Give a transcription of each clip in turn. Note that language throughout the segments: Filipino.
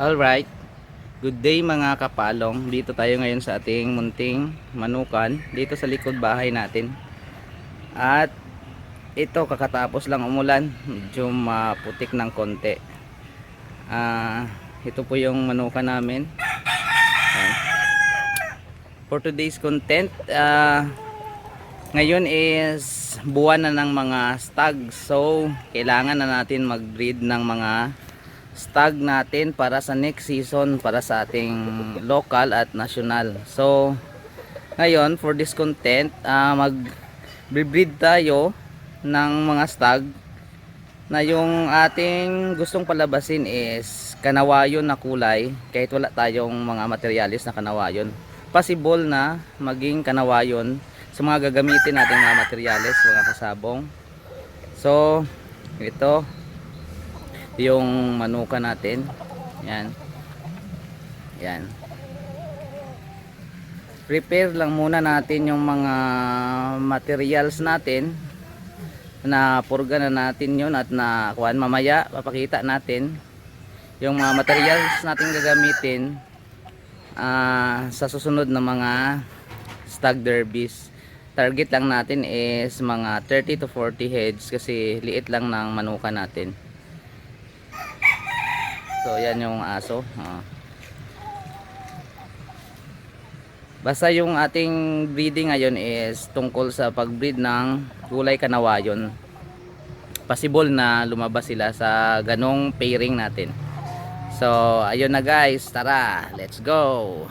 Alright, good day mga kapalong. Dito tayo ngayon sa ating munting manukan dito sa likod bahay natin. At ito kakatapos lang umulan, medyo maputik ng konti. Ah, ito po yung manukan namin. For today's content, ah, ngayon is buwan na ng mga stag. So, kailangan na natin mag-breed ng mga stag natin para sa next season para sa ating local at national. So, ngayon for this content, ah, mag-breed tayo ng mga stag na yung ating gustong palabasin is kanawayon na kulay kahit wala tayong mga materialis na kanawayon. Possible na maging kanawayon sa mga gagamitin nating mga materialis, mga kasabong. So, ito yung manuka natin. Yan. Yan. Prepare lang muna natin yung mga materials natin na purga na natin yun at na kuan mamaya papakita natin yung mga materials natin gagamitin ah, sa susunod na mga stag derbies target lang natin is mga 30 to 40 heads kasi liit lang ng manuka natin so yan yung aso ah. Basta yung ating breeding ngayon is tungkol sa pagbreed ng gulay kanawayon. Possible na lumabas sila sa ganong pairing natin. So, ayun na guys, tara, let's go.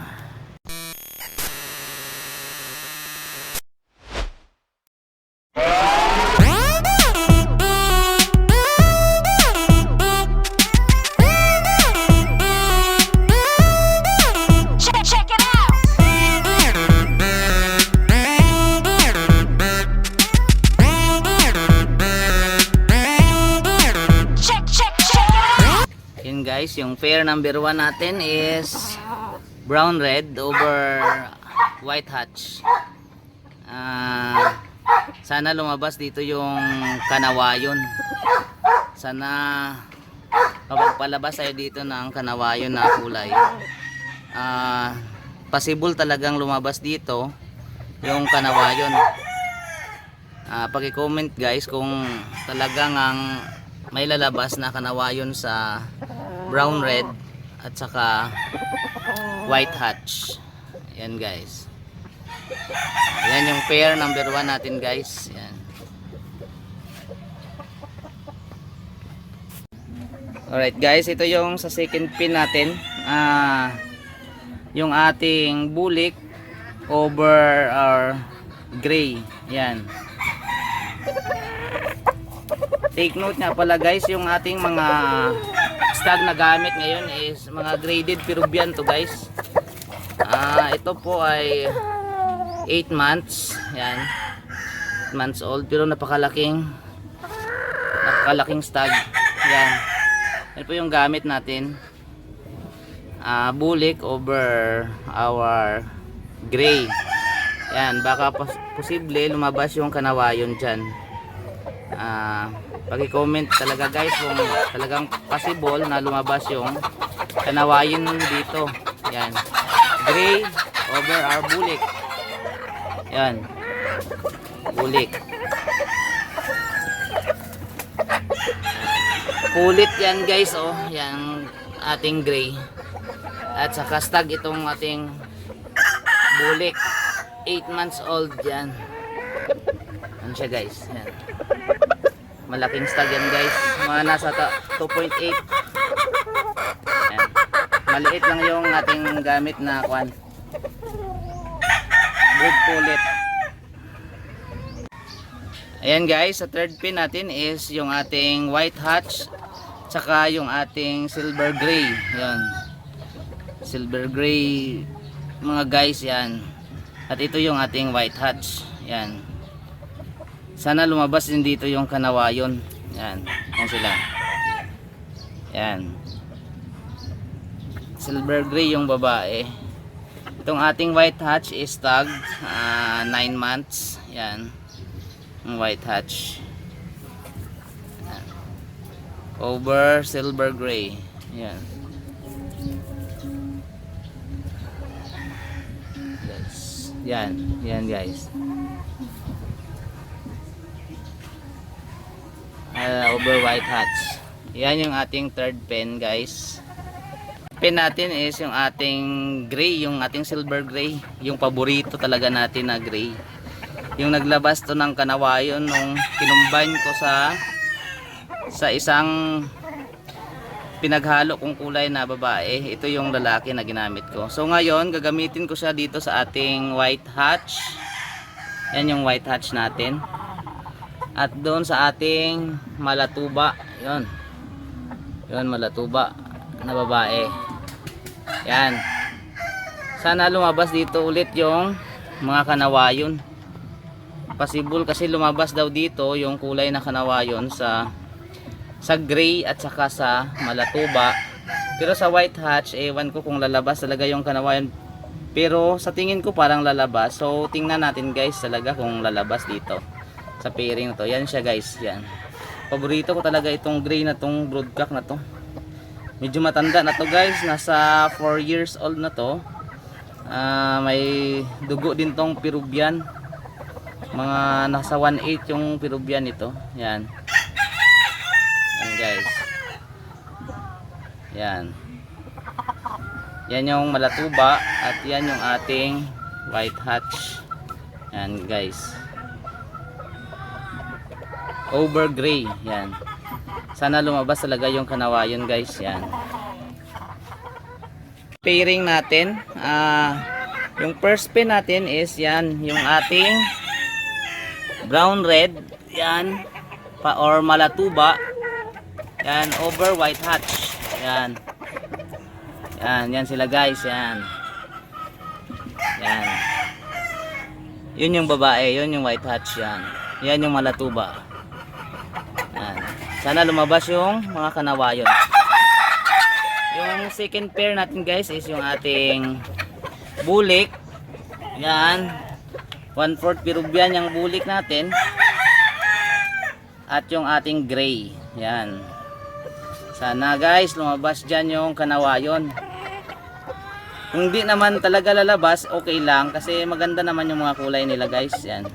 Guys, yung pair number 1 natin is brown red over white hatch. Ah, sana lumabas dito yung kanawayon. Sana mapagpalabas tayo dito ng kanawayon na kulay. Ah, possible talagang lumabas dito yung kanawayon. Ah, paki-comment guys kung talagang ang may lalabas na kanawayon sa brown red at saka white hatch. Yan guys. Yan yung pair number 1 natin guys. Yan. Alright guys, ito yung sa second pin natin. Ah, yung ating bulik over our gray. Yan. Take note nga pala guys, yung ating mga stag na gamit ngayon is mga graded Peruvian to guys. Ah, ito po ay 8 months. Yan. 8 months old pero napakalaking napakalaking stag. Yan. Yan po yung gamit natin. Ah, bulik over our gray. Yan, baka pos- posible lumabas yung kanawayon dyan. Ah, paki-comment talaga guys kung talagang possible na lumabas yung kanawayin dito. Yan. Gray over our bulik. Yan. Bulik. Pulit yan guys oh. Yan ating gray. At saka stag itong ating bulik. 8 months old yan. Ano siya guys? Yan. Malaking stag yan guys. Mga nasa ta- 2.8. Yan. Maliit lang yung ating gamit na kwan. Wood pullet. Ayan guys, sa third pin natin is yung ating white hatch tsaka yung ating silver gray. Yan. Silver gray mga guys yan. At ito yung ating white hatch. Yan. Sana lumabas din dito yung kanawayon. Yan. Yan sila. Yan. Silver gray yung babae. Itong ating white hatch is tag 9 months. Yan. Ang white hatch. Yan. Over silver gray. Yan. Yan. Yan guys. Ah, over white hats. Yan yung ating third pen guys. Pen natin is yung ating gray, yung ating silver gray. Yung paborito talaga natin na gray. Yung naglabas to ng kanawayon nung kinumbine ko sa sa isang pinaghalo kong kulay na babae. Ito yung lalaki na ginamit ko. So ngayon, gagamitin ko siya dito sa ating white hatch. Yan yung white hatch natin. At doon sa ating malatuba. Yon. Yon malatuba na babae. Yan. Sana lumabas dito ulit yung mga kanawayon. Possible kasi lumabas daw dito yung kulay na kanawayon sa sa gray at saka sa malatuba. Pero sa white hatch, ewan ko kung lalabas talaga yung kanawayan. Pero sa tingin ko parang lalabas. So tingnan natin guys talaga kung lalabas dito. Sa pairing na to. Yan siya guys. Yan. Paborito ko talaga itong gray na tong broodcock na to. Medyo matanda na to guys. Nasa 4 years old na to. Ah, may dugo din tong Peruvian. Mga nasa 1.8 yung Peruvian ito. Yan. Yan guys. Yan. Yan yung malatuba at yan yung ating white hatch. Yan guys. Over gray. Yan. Sana lumabas talaga yung kanawayon guys. Yan. Pairing natin. Ah, yung first pin natin is yan. Yung ating brown red. Yan. Pa or malatuba. Yan, over white hatch. Yan. Yan, yan sila guys, yan. Yan. Yun yung babae, yun yung white hatch, yan. Yan yung malatuba. Sana lumabas yung mga kanawayon. Yung second pair natin guys is yung ating bulik. Yan. 1/4 Peruvian yung bulik natin. At yung ating gray. Yan. Sana guys, lumabas dyan yung kanawayon. Kung di naman talaga lalabas, okay lang. Kasi maganda naman yung mga kulay nila guys. Yan.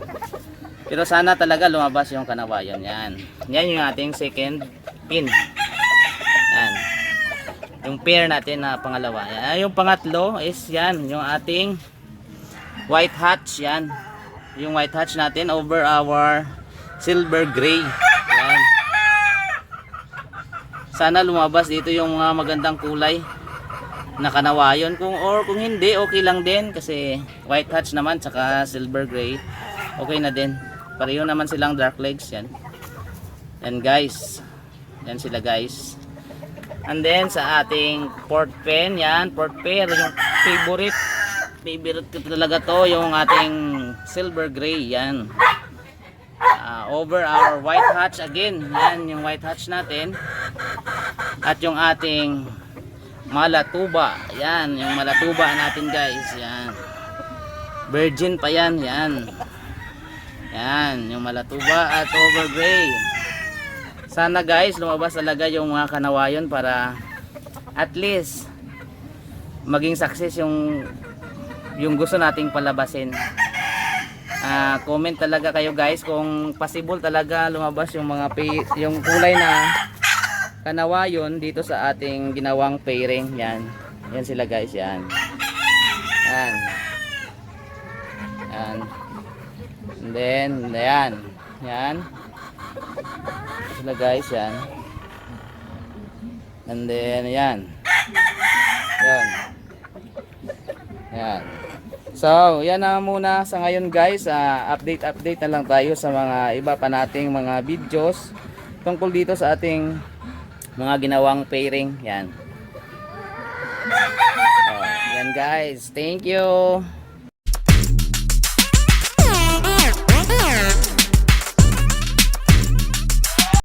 Pero sana talaga lumabas yung kanawayon. Yan. Yan yung ating second pin. Yan. Yung pair natin na pangalawa. Yan. Yung pangatlo is yan. Yung ating white hatch. Yan. Yung white hatch natin over our silver gray. Yan. Sana lumabas dito yung mga magandang kulay na kanawayon kung or kung hindi okay lang din kasi white hatch naman tsaka silver gray okay na din pareho naman silang dark legs yan. Yan guys. Yan sila guys. And then sa ating port pen yan. Port pair yung favorite. Favorite ko talaga to yung ating silver gray yan. Ah, over our white hatch again yan yung white hatch natin. At yung ating malatuba yan yung malatuba natin guys yan. Virgin pa yan yan yan yung malatuba at over gray sana guys lumabas talaga yung mga kanawayon para at least maging success yung yung gusto nating palabasin. Ah, comment talaga kayo guys kung possible talaga lumabas yung mga yung kulay na kanawayon dito sa ating ginawang pairing. Yan. Yan sila guys yan. Yan. Yan and then yan yan sila guys yan and then yan yan yan So, yan na muna sa ngayon guys. Ah, update update na lang tayo sa mga iba pa nating mga videos tungkol dito sa ating mga ginawang pairing. Yan. Oh, yan guys. Thank you.